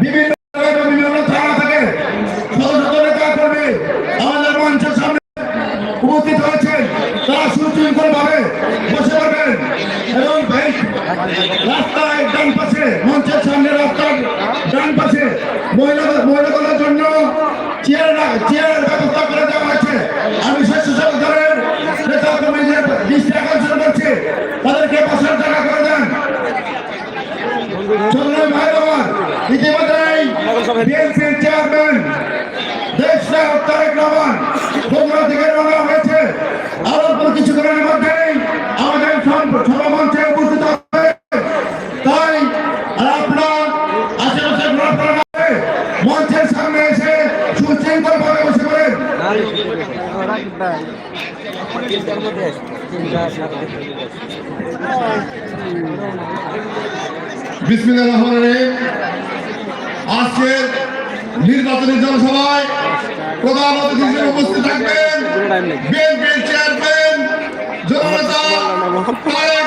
বিভিন্ন জায়গায় বিভিন্ন থানা থেকে শত শত নেতা কর্মী আমাদের মঞ্চের সামনে উপস্থিত হয়েছেন তারা সুশৃঙ্খল ভাবে বসে পড়বেন এবং ভাই রাস্তায় ডান পাশে মঞ্চের সামনে রাস্তার ডান পাশে মহিলা মহিলাদের জন্য চেয়ার চেয়ারের ব্যবস্থা করে দেওয়া হয়েছে আমি স্বেচ্ছাসেবক দলের নেতা কর্মীদের দৃষ্টি আকর্ষণ করছি তাদেরকে বসার জায়গা করে দেন চন্দ্রন ভাই আমার ইতিমধ্যেই বিএনপির চেয়ারম্যান দেশ নায়ক তারেক রহমান বগুড়া থেকে রওনা হয়েছে আর অল্প কিছুক্ষণের মধ্যেই আমাদের সম- সভামঞ্চে উপস্থিত হবে তাই আর আপনার আশেপাশে ঘোরাফেরা না করে মঞ্চের সামনে এসে সুশৃঙ্খল ভাবে বসে পড়েন। বিসমিল্লাহ রহমান রহিম। আজকের নির্বাচনী জনসভায় প্রধান হিসেবে উপস্থিত থাকবেন বিএনপির চেয়ারম্যান, জননেতা তারেক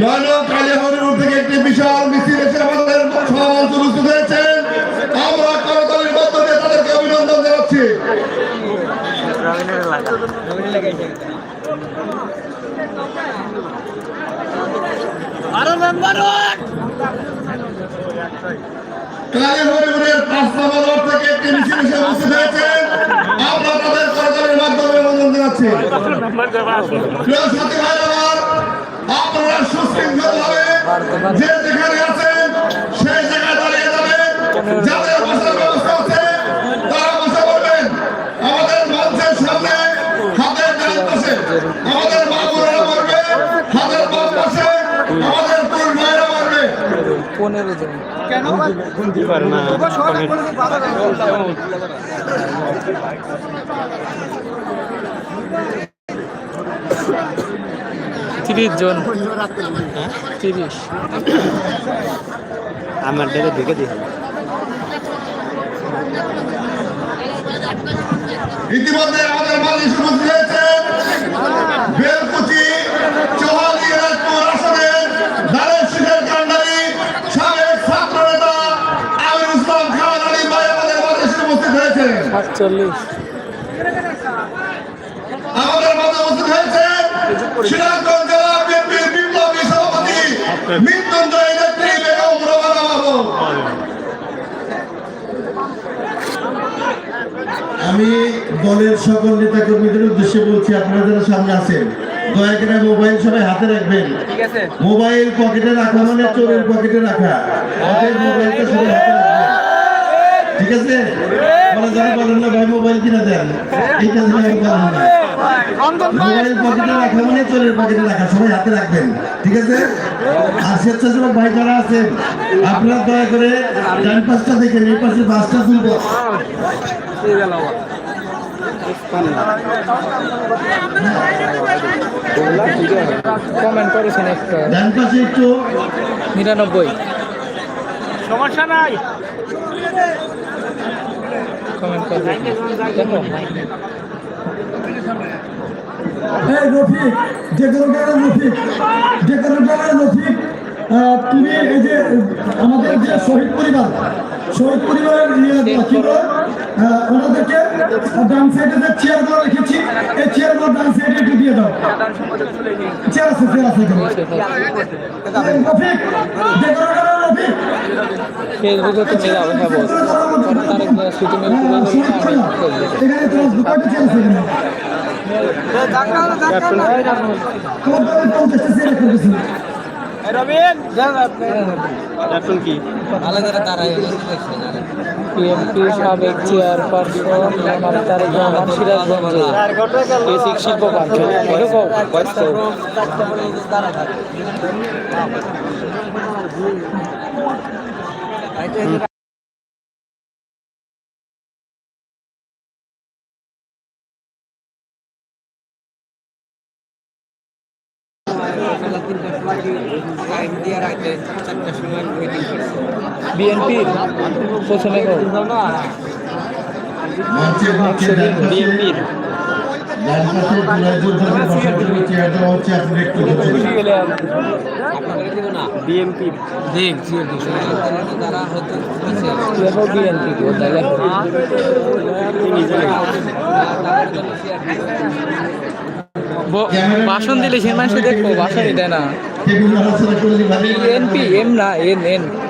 নয়ন কালিয়াহরিপুর থেকে একটি বিশাল মিছিল এসে আমাদের সমাবেশ উপস্থিত হয়েছেন আমরা করতালির মাধ্যমে তাদেরকে অভিনন্দন জানাচ্ছি। যে যেখানে আছেন সেই জায়গায় দাঁড়িয়ে যাবে যাদের বসার ব্যবস্থা আছে তারা বসে পড়বেন আমাদের মঞ্চের সামনে হাতের ডান পাশে আমাদের মা বোনেরা বলবে হাতের বাম পাশে আমাদের পুরুষ ভাইরা বলবে পনেরো জন তিরিশ জন। তিরিশ। আমার ডেকে ঢুকে দিই ইতিমধ্যে আমাদের মালিক উপস্থিত হয়েছেন বেলকুচি চৌহালি সাতচল্লিশ। আমাদের উপস্থিত হয়েছেন সিরাজগঞ্জ জেলা বিএনপির বিপ্লবী সভাপতি মৃত্যুঞ্জয় নেত্রী বেগম রোমানা আমি দলের সকল নেতা কর্মীদের উদ্দেশ্যে বলছি আপনারা যারা সামনে আছেন দয়া করে মোবাইল সবাই হাতে রাখবেন। মোবাইল পকেটে রাখা মানে চোরের পকেটে রাখা। মোবাইলটা সবাই হাতে রাখবেন। ঠিক আছে? যারা বলেন না ভাই মোবাইল কিনে দেন। দিলে আমি পারব না মোবাইল পকেটে রাখা মানে চোরের পকেটে রাখা সবাই হাতে রাখবেন ঠিক আছে? আর স্বেচ্ছাসেবক ভাই যারা আছেন আপনারা দয়া করে ডান পাশটা দেখেন এই পাশে বাসটা তুলবো। কমেন্ট করেছেন একটা ডান পাশে একটু নিরানব্বই। সমস্যা নাই। কমেন্ট দেখো এই রফিক ডেকোরেটর রফিক ডেকোরেটর রফিক আহ, তুমি এই যে আমাদের যে শহীদ পরিবার শহীদ পরিবারের ওনাদেরকে ডান সাইডে যে চেয়ারগুলো রেখেছি এই চেয়ারগুলো ডান সাইডে একটু দিয়ে দাও। চেয়ার আছে চেয়ার আছে রফিক ফেসবুকে হ্যাঁ বল। হ্যাঁ, এখানে চেয়ার আছে তো পঞ্চাশটা চেয়ার রেখেছি বিএনপি সাবেক চেয়ারপারসন আমার তারেক রহমান সিরাজগঞ্জে বেসিক শিল্প পার্ক এরকম বাস্তব বিএনপির প্রথমে গো মঞ্চের মধ্যে ডান পাশে বিএনপির ডান পাশে জুলাই যোদ্ধাদের বসার জন্য চেয়ার দেওয়া হচ্ছে আপনারা বিএনপির দেখ লেখো বিএনপি গো তাই ভাষণ দিলে সে মানুষ দেখব ভাষণই দেয় না। বিএনপি এম না এন এন।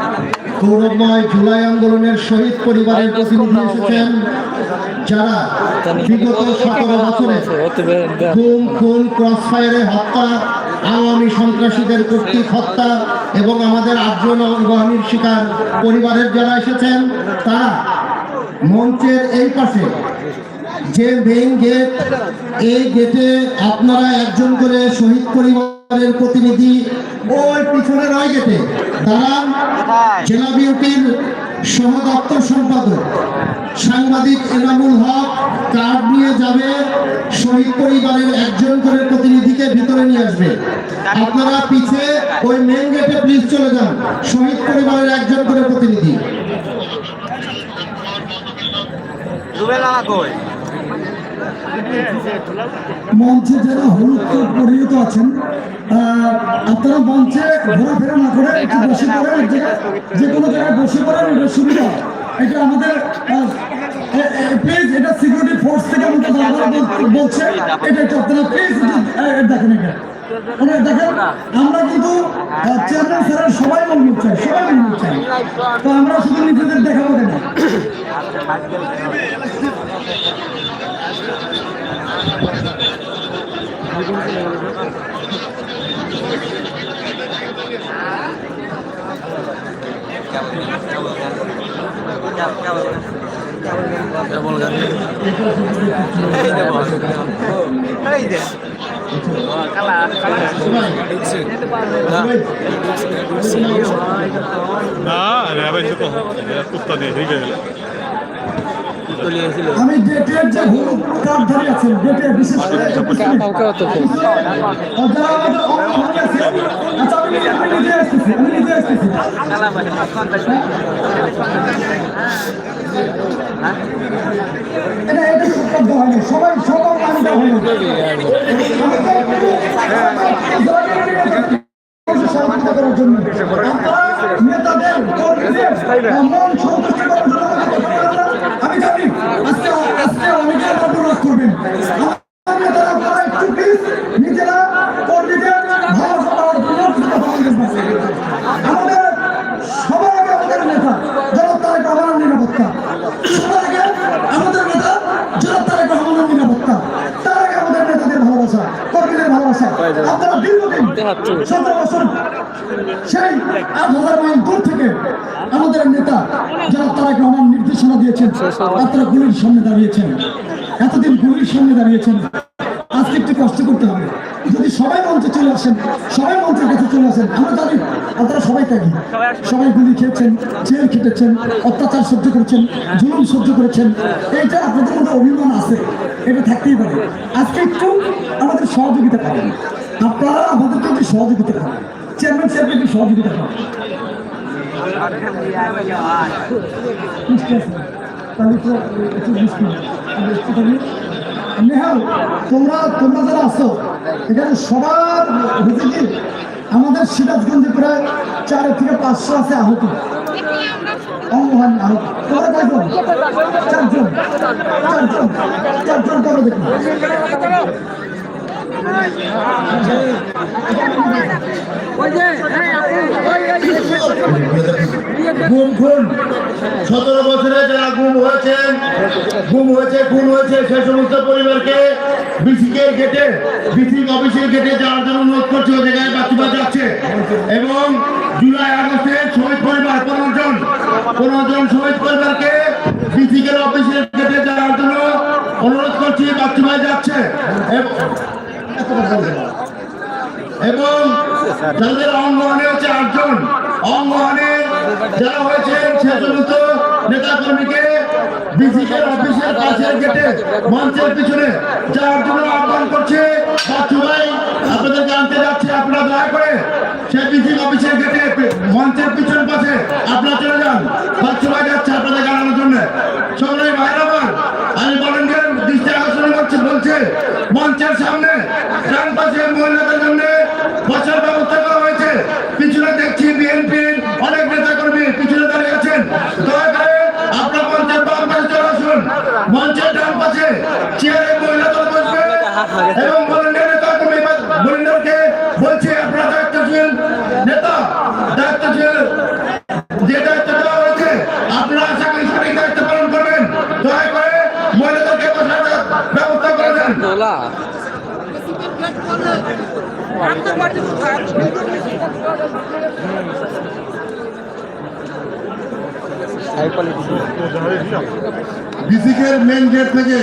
গৌরবময় জুলাই আন্দোলনের শহীদ পরিবারের প্রতিনিধি এসেছেন যারা বিগত সতেরো বছরে গুম খুন ক্রসফায়ারে হত্যা আওয়ামী সন্ত্রাসীদের কর্তৃক হত্যা এবং আমাদের আর্য নগরীর শিকার পরিবারের যারা এসেছেন তারা মঞ্চের এই পাশে যে মেইন গেট এই গেটে আপনারা একজন করে শহীদ পরিবারের প্রতিনিধি ওই পিছনে ওই গেটে দাঁড়ান জেলা বিউটির সহ দপ্তর সম্পাদক সাংবাদিক এনামুল হক কার্ড নিয়ে যাবে শহীদ পরিবারের একজন করে প্রতিনিধিকে ভিতরে নিয়ে আসবে। আপনারা পিছে ওই মেইন গেটে প্লিজ চলে যান শহীদ পরিবারের একজন করে প্রতিনিধি। মঞ্চে যারা হলুদ কোট পরিহিত আছেন আপনারা মঞ্চে ঘোরাফেরা না করে একটু বসে পড়েন, যে কোনো জায়গায় বসে পড়েন, এটা সুবিধা। এটা আমাদের এটা সিকিউরিটি এটা দেখেন আমরা কিন্তু সবাই তো আমরা শুধু নিজেদের দেখাবো কেন? না রে ভাই কথা কুত্তা দিয়ে ঠিক গেল আমি ডেটের যে হলুদ কার্ডধারী আছেন ডেটে বিশেষ করে। সবাই সবার নাম দেওয়া হয়নি। সহযোগিতা করার জন্য। নেতাদের, কর্মীদের মন করবেন। নিজেরা। আমাদের সবার আগে আমাদের নেতা যারা নিরাপত্তা। সবার আগে আমাদের নেতা যারা তারেক রহমানের নিরাপত্তা। তার আগে আমাদের নেতাদের ভালোবাসা, কর্মীদের ভালোবাসা। আপনারা দীর্ঘদিন, সতেরো সেই আট হাজার মাইল দূর থেকে আমাদের নেতা যারা রহমান নির্দেশনা দিয়েছেন। আপনারা গুলির সামনে দাঁড়িয়েছেন। এতদিন গুলির সামনে দাঁড়িয়েছেন। আজকে একটু কষ্ট করতে হবে। যদি সবাই মঞ্চে চলে আসেন সবাই মঞ্চের কাছে চলে আসেন আমরা জানি আপনারা সবাই ত্যাগী। সবাই গুলি খেয়েছেন জেল খেটেছেন অত্যাচার সহ্য করেছেন জুলুম সহ্য করেছেন। এইটা আপনাদের মধ্যে অভিমান আছে। এটা থাকতেই পারে। আজকে একটু আমাদের সহযোগিতা পাবেন আপনারা আমাদেরকে একটু সহযোগিতা পাবেন চেয়ারম্যান সাহেবকে একটু সহযোগিতা পাবেন নেহাল তোমরা তোমরা যারা আছো এখানে সবার কি আমাদের সিরাজগঞ্জে প্রায় চার থেকে পাঁচশো আছে আহত চারজন চারজন চারজন দেখুন গুম খুন। সতেরো বছরে যারা গুম হয়েছেন গুম হয়েছে, খুন হয়েছে, সে সমস্ত পরিবারকে বিসিকের গেটে বিসিক অফিসের গেটে যাওয়ার জন্য অনুরোধ করছে ওই জায়গায় বাচ্চা যাচ্ছে এবং জুলাই আগস্টে শহীদ পরিবার পনেরো জন পনেরো জন শহীদ পরিবারকে বিসিকের অফিসের গেটে যাওয়ার জন্য অনুরোধ করছি বাচ্চা যাচ্ছে এবং এবং তাদের অঙ্গহানি হচ্ছে আটজন অঙ্গহানি যারা হয়েছেন সে নেতা কর্মীকে জানতে যাচ্ছে, আপনারা দয়া করে সে বিসিক অফিসের গেটে, মঞ্চের পিছন পাশে আপনারা চলে যান বাচ্চু ভাই যাচ্ছে আপনাদের জানানোর জন্য সকলেই ভাই আমার আমি ভলেন্টিয়ার দৃষ্টি আকর্ষণ করছে বলছে মঞ্চের সামনে ডান পাশে মহিলাদের জন্য বসার ব্যবস্থা করা হয়েছে পিছনে দেখছি বিএনপির অনেক নেতা কর্মী পিছনে দাঁড়িয়ে আছেন দয়া করে আপনার মঞ্চের বাম পাশে চলে আসুন মঞ্চের ডান পাশে চেয়ারে মহিলা দল বসবে এবং ভলেন্টিয়ার নেতা কর্মী ভলেন্টিয়ারকে বলছে আপনারা দায়িত্বশীল নেতা, দায়িত্বশীল যে দায়িত্ব দেওয়া হয়েছে আপনারা আশা করি সঠিক দায়িত্ব পালন করবেন। দয়া করে মহিলাদেরকে বসার ব্যবস্থা করে হাই কোয়ালিটি বিসিকের মেন গেট থেকে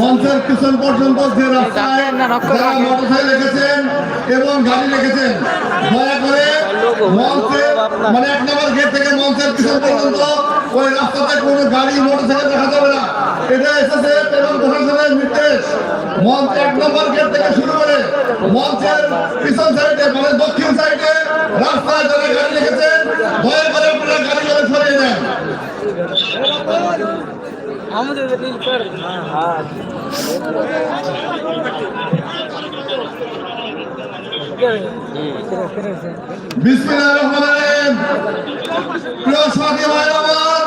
মঞ্চের পিছন পর্যন্ত যে রাস্তায় যারা মোটরসাইকেল রেখেছেন এবং গাড়ি রেখেছেন দয়া করে মঞ্চের মানে এক নম্বর গেট থেকে মঞ্চের পিছন পর্যন্ত ওই রাস্তাতে কোনো গাড়ি মোটরসাইকেল দেখা যাবে না। এটা এসেছে এবং প্রশাসনের নির্দেশ। মঞ্চ এক নম্বর গেট থেকে শুরু করে মঞ্চের পিছন সাইডে মানে দক্ষিণ সাইডে রাস্তায় যারা গাড়ি রেখেছেন দয়া করে আপনারা গাড়িগুলো সরিয়ে দেন। আমাদের নীল স্যার হ্যাঁ বিসমিল্লাহির রহমানির রহিম। প্রিয় সাথী ভাই আমার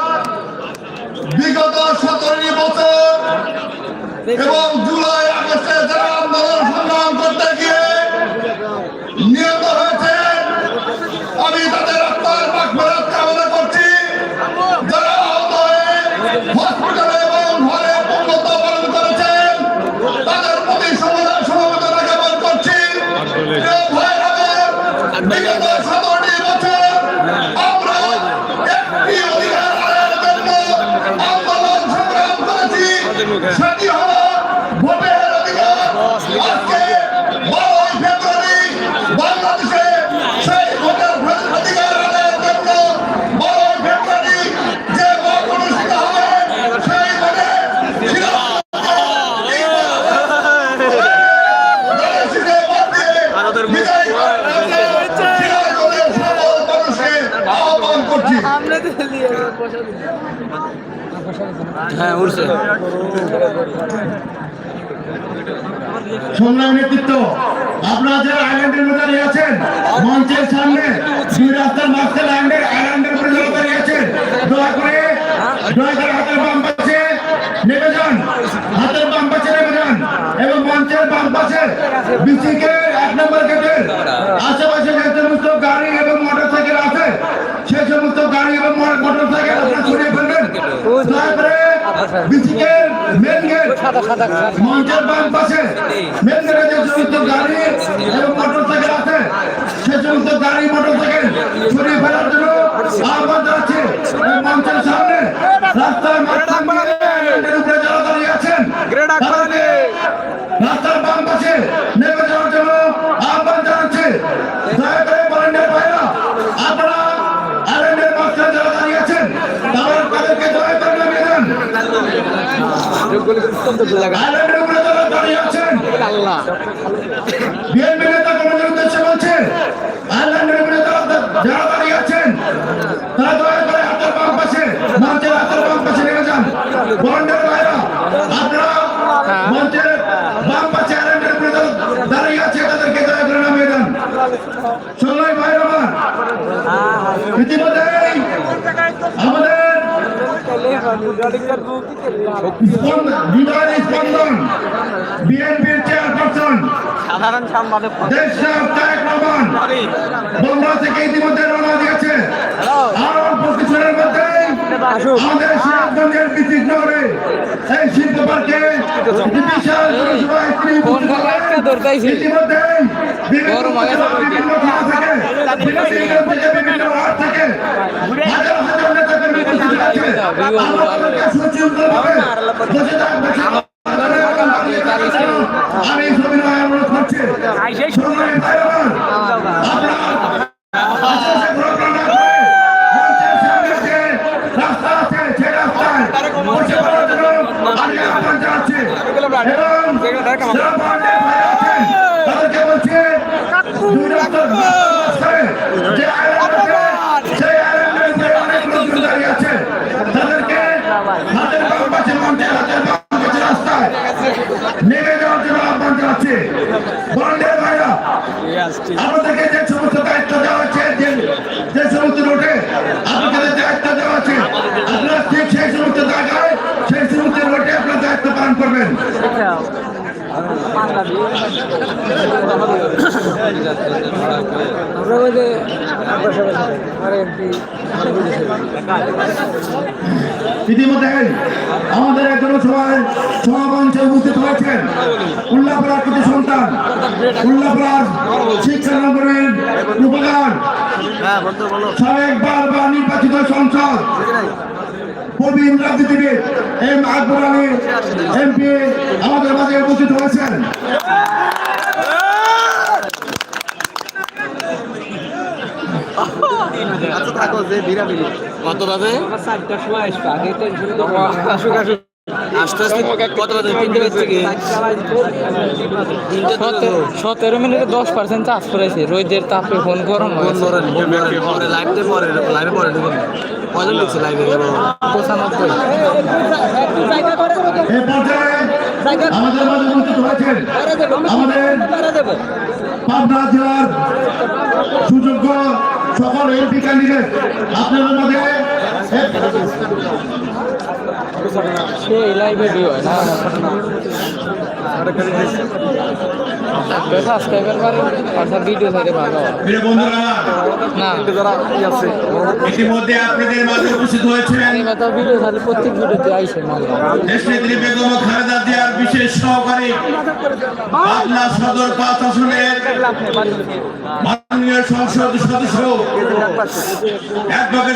বিগত সতেরোটি বছর এবং আহ্বান করছি। হ্যাঁ উঠছে। সংগ্রাম নেতৃত্ব আপনারা যারা আইল্যান্ডের মধ্যে দাঁড়িয়ে আছেন মঞ্চের সামনে দুই রাস্তার মাঝখানে আইল্যান্ডের আইল্যান্ডের যারা দাঁড়িয়ে আছেন দয়া করে দয়া করে হাতের বাম পাশে নেমে যান। হাতের বাম পাশে আছে, সে সমস্ত গাড়ি এবং গাড়ি আছে, সে সমস্ত গাড়ি ফেলার জন্য আহ্বান জানাচ্ছি। মঞ্চের সামনে রাস্তার মাঝখানে উপরে যারা দাঁড়িয়ে আছেন তাদেরকে রাস্তার বাম পাশে যারা দাঁড়িয়ে আছেন বিএনপি নেতা কর্মীদের উদ্দেশ্যে বলছে আইল্যান্ডের উপরে যারা দাঁড়িয়ে আছেন তারা দয়া করে হাতের বাম পাশে মঞ্চের হাতের বাম পাশে নেমে যান। বন্ডের বাইরা আপনারা মঞ্চের বাম পাশে আইল্যান্ডের উপরে দাঁড়িয়ে আছে তাদেরকে দয়া করে নামিয়ে দেন। চলাই ভাই আমার ইতিমধ্যে স্পন্দন বিএনপির চেয়ারপারসন সাধারণ সম্পাদক বগুড়া থেকে ইতিমধ্যে রওনা দিয়েছে? আর অল্প কিছুদিনের মধ্যেই আমাদের সিরাজগঞ্জের বিচিত্র নগরে এই শিল্প পার্কে বিশাল জনসভা স্ত্রী ইতিমধ্যেই বিভিন্ন থানা থেকে বিভিন্ন ওয়ার্ড থেকে হাজার হাজার নেতা উপস্থিত আছে আমরা তাদেরকে বসে থাকবে আমি সবিনয় অনুরোধ করছি। আপনারা আশেপাশে ঘোরাফেরা না করে মঞ্চের সামনে যে রাস্তা আছে, সেই রাস্তায় বসে পড়ার জন্য আমি আহ্বান জানাচ্ছি। এবং যারা বান্ডের ভাই আছেন, তাদেরকে বলছি, দুই রাস্তার রাস্তায় যে আইল্যান্ড আছে, সেই আইল্যান্ডের উপরে অনেক লোকজন দাঁড়িয়ে আছে। তাদেরকে হাতের বাম পাশে মঞ্চের হাতের বাম পাশে রাস্তায় নেমে যাওয়ার জন্য আহ্বান জানাচ্ছি বন্ডের ভাইরা আমাদেরকে যে সমস্ত দায়িত্ব দেওয়া আছে যে যে সমস্ত রোডে আপনাদের দায়িত্ব দেওয়া আছে আপনারা ঠিক সেই সমস্ত জায়গায় সেই সমস্ত রোডে আপনার দায়িত্ব পালন করবেন আমাদের একজন সমাবঞ্চে উপস্থিত হয়েছেন উল্লাপাড়ার কিছু সন্তান, উল্লাপাড়ার শিক্ষা নগরের উপকার। সাবেক বারবার নির্বাচিত সংসদ প্রবীণ আমাদের মাঝে উপস্থিত হয়েছেন। কত বাজে চারটার সময় আসবে আগে টেনশন করব আসুক আসুক আস্তে আস্তে কত বাজে? তিনটে বাজে থেকে সতেরো মিনিটে দশ পার্সেন্ট চার্জ করেছে। রোদের তাপে ফোন গরম ফোন করেন পরে লাইভতে পরে লাইভে পরে ঢুকেন কজন ঢুকছে লাইভে? পঁচানব্বই। আমাদের মাঝে উপস্থিত হয়েছেন আমাদের পাবনা জেলার সুযোগ্য সকল এমপি ক্যান্ডিডেট আপনাদের মধ্যে সেই লাইভে ভিউ হয় না সাবস্ক্রাইবার পারে আচ্ছা ভিডিও থেকে ভালো হয়। প্রিয় বন্ধুরা না ইতিমধ্যে আপনাদের মাঝে উপস্থিত হয়েছেন এবার তো ভিডিও খালি প্রত্যেক ভিডিওতে আইসে দেশনেত্রী বেগম খালেদা জিয়ার বিশেষ সহকারী পাবনা সদর পাঁচ আসনের সংসদ সদস্য।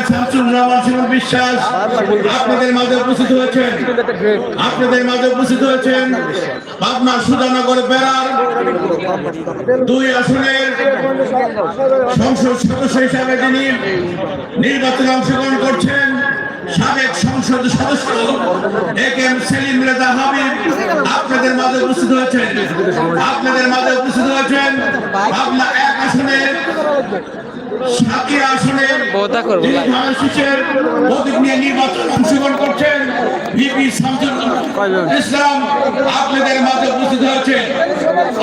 শামসুর রহমান শিবুল বিশ্বাস। আপনাদের মাঝে উপস্থিত হয়েছেন। আপনাদের মাঝে উপস্থিত হয়েছেন পাবনা সুধানগর বেড়ার দুই আসনের সংসদ সদস্য হিসাবে তিনি নির্বাচনে অংশগ্রহণ করছেন। সাবেক সংসদ সদস্য A K M Selim Reza Habib, আপনাদের মাঝে উপস্থিত হয়েছেন। আপনাদের মাঝে উপস্থিত হয়েছেন পাবনা এক আসনের সাথী করছেন আপনাদের মাঝে উপস্থিত হয়েছেন,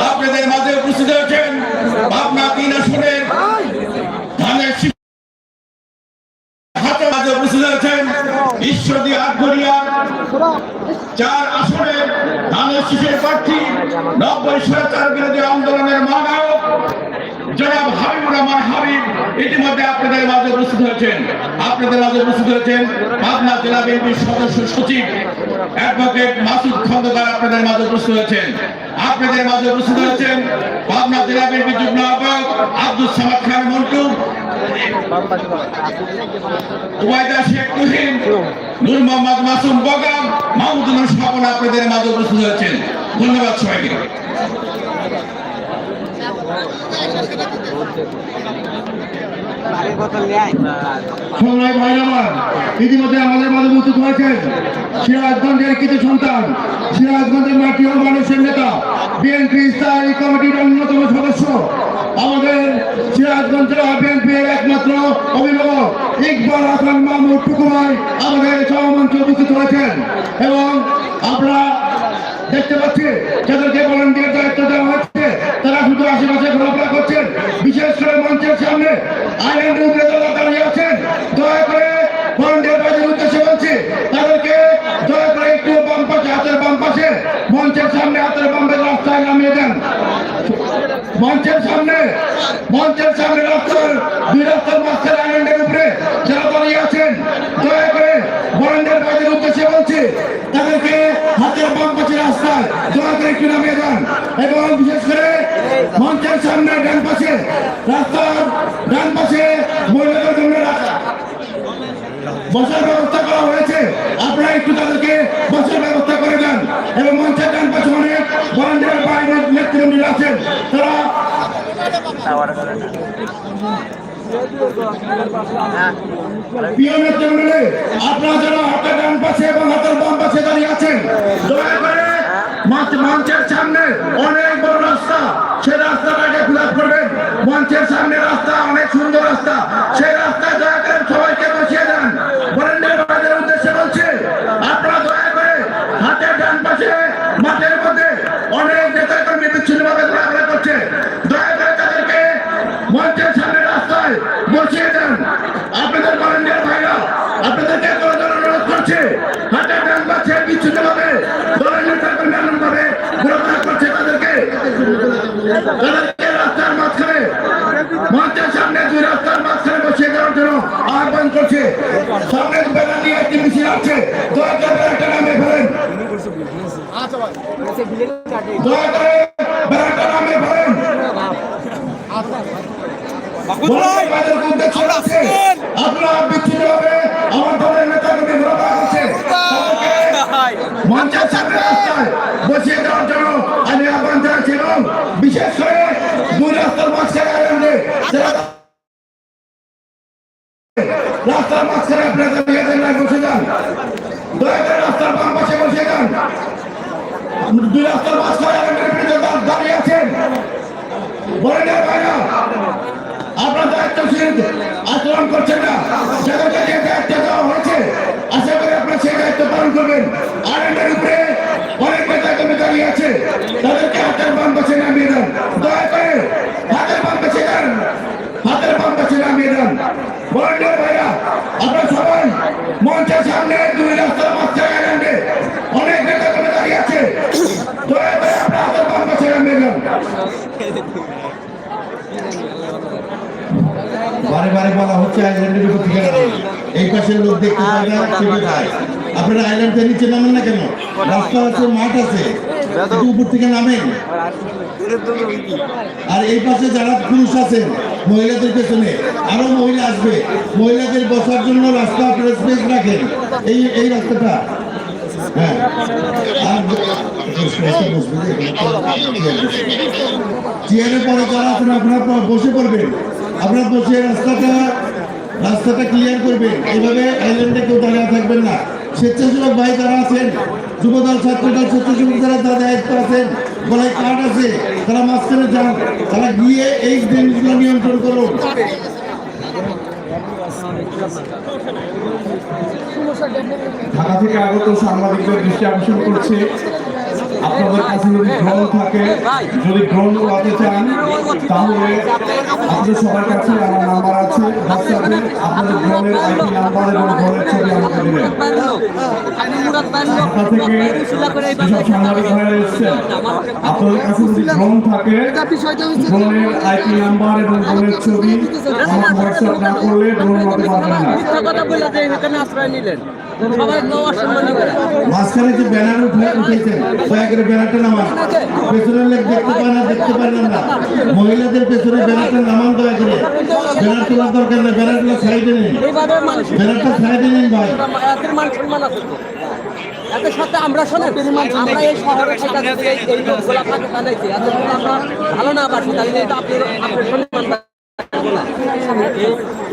আপনাদের মাঝে উপস্থিত হয়েছেন পাবনা তিন আসনের ধানের হাতে মাঝে উপস্থিত হয়েছেন ঈশ্বরদী আটঘরিয়া চার আসনে ধানের শীষের প্রার্থী নব্বই সরকার বিরোধী আন্দোলনের মহানায়ক জনাব হাবিবুর রহমান হাবিব, ইতিমধ্যে আপনাদের মাঝে উপস্থিত হয়েছেন। আপনাদের মাঝে উপস্থিত হয়েছেন পাবনা জেলা বিএনপির সদস্য সচিব অ্যাডভোকেট মাসুদ খন্দকার আপনাদের মাঝে উপস্থিত হয়েছেন। আপনাদের মাঝে উপস্থিত হয়েছেন পাবনা জেলা বিএনপি যুগ্ম আহ্বায়ক আব্দুল সামাদ খান মন্টু উবাইদা শেখ তুহিন, নূর মোহাম্মদ মাসুম বগাম, মাহমুদুল স্বপন আপনাদের মাঝে উপস্থিত হয়েছেন। ধন্যবাদ সবাইকে। সংগ্রামী ভাই ইতিমধ্যে আমাদের মাঝে উপস্থিত হয়েছেন সিরাজগঞ্জের কিছু সন্তান, সিরাজগঞ্জের মাটি ও মানুষের নেতা, বিএনপি স্থায়ী কমিটির অন্যতম সদস্য। আমাদের সিরাজগঞ্জ জেলা বিএনপির একমাত্র অভিভাবক ইকবাল হাসান মাহমুদ টুকুমাই আমাদের সহমঞ্চে উপস্থিত হয়েছেন। এবং আমরা দেখতে পাচ্ছি যাদেরকে ভলান্টিয়ার দায়িত্ব দেওয়া হচ্ছে তারা শুধু আশেপাশে ঘোরাফেরা করছেন, বিশেষ করে মঞ্চের সামনে। আইল্যান্ডের উপরে দাঁড়িয়ে আছেন, দয়া করে ভলান্টিয়ার বাজের উদ্দেশ্যে বলছি, তাদেরকে দয়া করে একটু বাম পাশে, হাতের বাম পাশে, মঞ্চের সামনে হাতের বামের রাস্তায় নামিয়ে দেন। মঞ্চের সামনে মঞ্চের সামনে রাস্তার, দুই রাস্তার আইল্যান্ডের উপরে যারা দাঁড়িয়ে দয়া করে ভলান্টিয়ার বাজের উদ্দেশ্যে বলছি, তাদেরকে হাতের বাম পাশে রাস্তায় দয়া করে একটু নামিয়ে দেন। এবং বিশেষ করে মঞ্চের সামনে ডান পাশে, রাস্তার ডান পাশে মহিলাদের জন্য বসার ব্যবস্থা করা হয়েছে। আপনারা একটু তাদেরকে বসার ব্যবস্থা করে দেন। এবং মঞ্চের ডান পাশে অনেক ভলান্টিয়ার বাইরের নেতৃবৃন্দরা আছেন। তারা নেতৃবৃন্দে, আপনারা যারা হাতের ডান পাশে এবং হাতের বাম পাশে দাঁড়িয়ে আছেন। দয়া করে মঞ্চের সামনে অনেক বড় রাস্তা। সেই রাস্তাটাকে ফিলাপ করবেন। মঞ্চের সামনে রাস্তা, অনেক সুন্দর রাস্তা। সেই রাস্তায় দয়া করে সবাইকে বসিয়ে দেন। বরেন্দ্রের উদ্দেশ্যে বলছে, আপনারা দয়া করে ডান পাশে, মাঠের মধ্যে অনেক নেতা কর্মী বিচ্ছিন্নভাবে করছে। দয়া করে তাদেরকে মঞ্চের সামনে রাস্তায় বসিয়ে দেন। আপনাদের ভলেন্টিয়ার ভাইরা, আপনাদেরকে অনুরোধ করছে, হাতের ডান পাশে বিচ্ছিন্নভাবে দলের নেতা কর্মী এমনভাবে ঘোরাফেরা করছে তাদেরকে তাদেরকে রাস্তার মাঝখানে, মঞ্চের সামনে দুই রাস্তার মাঝখানে বসিয়ে দেওয়ার জন্য আহ্বান করছে। সামনে ব্যানার নিয়ে একটি মিছিল আছে, দয়া করে একটা নামে ফেলেন। দয়া করে ব্যানারটা নামে ফেলেন বলাই বাজার উদ্দেশ্য আছে আপনারা বিচ্ছিন্নভাবে আমার দলের নেতাকে ঘোরাফেরা করছে তাদেরকে মঞ্চের সামনে রাস্তায় বসিয়ে দেওয়ার জন্য আমি আহ্বান জানাচ্ছি এবং বিশেষ করে দুই রাস্তার মাঝখানে আইল্যান্ডে যারা রাস্তার মাঝখানে আপনারা দাঁড়িয়ে দেন না বসে যান দয়া করে রাস্তার বাম পাশে বসে যান দুই রাস্তার মাঝখানে আইল্যান্ডের বিরুদ্ধে দা- দাঁড়িয়ে আছেন বলেন ভাইরা আপনার দায়িত্বশীল আচরণ করছেন না যাদেরকে যে দায়িত্ব দেওয়া হয়েছে আশা করি আপনার সেই দায়িত্ব পালন করবেন আইল্যান্ডের উপরে অনেক নেতা কর্মী দাঁড়িয়ে আছে তাদেরকে হাতের বাম পাশে নামিয়ে দেন দয়া করে হাতের বাম পাশে দেন হাতের বাম পাশে নামিয়ে দেন ভলান্টিয়ার ভাইরা আপনারা সবাই মঞ্চের সামনে দুই রাস্তার মাঝখানে আইল্যান্ডে অনেক নেতা কর্মী দাঁড়িয়ে আছে দয়া করে আপনার হাতের বাম পাশে নামিয়ে দেন বারে বারে বলা হচ্ছে আর এই পাশে যারা পুরুষ আছেন, মহিলাদের পেছনে আরও মহিলা আসবে। মহিলাদের বসার জন্য রাস্তা রাখেন। এই এই রাস্তাটা। হ্যাঁ। আপনারা বসে পড়বেন। আপনারা বসে রাস্তাটা রাস্তাটা ক্লিয়ার করবেন এইভাবে আইল্যান্ডে কেউ দাঁড়িয়ে থাকবেন না। স্বেচ্ছাসেবক ভাই যারা আছেন, যুবদল, ছাত্রদল, স্বেচ্ছাসেবক যারা দায়িত্ব আছেন গলায় কার্ড আছে, তারা মাঝখানে যান। তারা গিয়ে এই জিনিসগুলো নিয়ন্ত্রণ করুন। ঢাকা থেকে আগত সাংবাদিকদের দৃষ্টি আকর্ষণ করছে। আপনাদের কাছে যদি ড্রোন থাকে যদি ড্রোন উড়াতে চান তাহলে আপনাদের সবার কাছে আমার নাম্বার আছে হোয়াটসঅ্যাপে আপনাদের ড্রোনের আইপি নাম্বার এবং ড্রোনের ছবি আমাকে দেবেন। ঢাকা থেকে যেসব সাংবাদিক ভাইরা এসেছেন। আপনাদের কাছে যদি ড্রোন থাকে ড্রোনের আইপি নাম্বার এবং ড্রোনের ছবি আমাকে হোয়াটসঅ্যাপ না করলে ড্রোন উড়াতে পারবেন না। কথা বলে এখানে আশ্রয় নিলেন। মাঝখানে যে ব্যানার উঠে উঠেছেন দয়া করে ব্যানারটা নামান। পেছনের লোক দেখতে পায় না দেখতে পারেন না মহিলাদের পেছনে ব্যানারটা নামান দয়া করে। ব্যানার তোলার দরকার নেই ব্যানারগুলো সাইডে নিন ব্যানারটা সাইডে নিন ভাই। সাথে আমরা শোনেন আমরা এই শহরে থাকা যদি এই এই লোকগুলা থাকে তাহলে কি? আমরা ভালো না বাসি তাহলে এটা আপনার আপনার সম্মান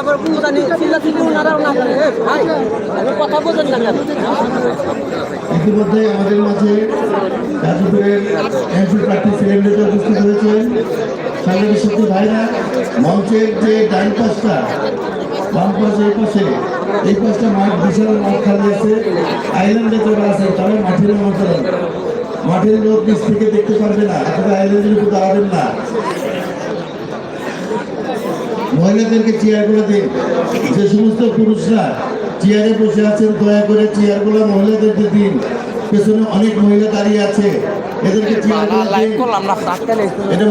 আবার জানি চিল্লা চিল্লি না করে। ভাই কথা না কেন? ইতিমধ্যে আমাদের মাঝে গাজীপুরের এমপি প্রার্থী সিলিন্ডার উপস্থিত সাংবাদিক শক্তি ভাইরা মঞ্চের যে ডান পাশটা, বাম পাশে এই পাশে, এই পাশটা মাঠ বিশাল মাঠ খালি আছে। আইল্যান্ডে যারা আছে তারা মাঠের মতো। মাঠের লোক নিচ থেকে দেখতে পারবে না আপনারা আইল্যান্ডের উপর দাঁড়াবেন না। মহিলাদেরকে চেয়ার চেয়ারগুলো দিন। যে সমস্ত পুরুষরা চেয়ারে বসে আছেন দয়া করে চেয়ার চেয়ারগুলো মহিলাদেরকে দিন। পেছনে অনেক মহিলা দাঁড়িয়ে আছে। এদেরকে চেয়ারগুলো দিন।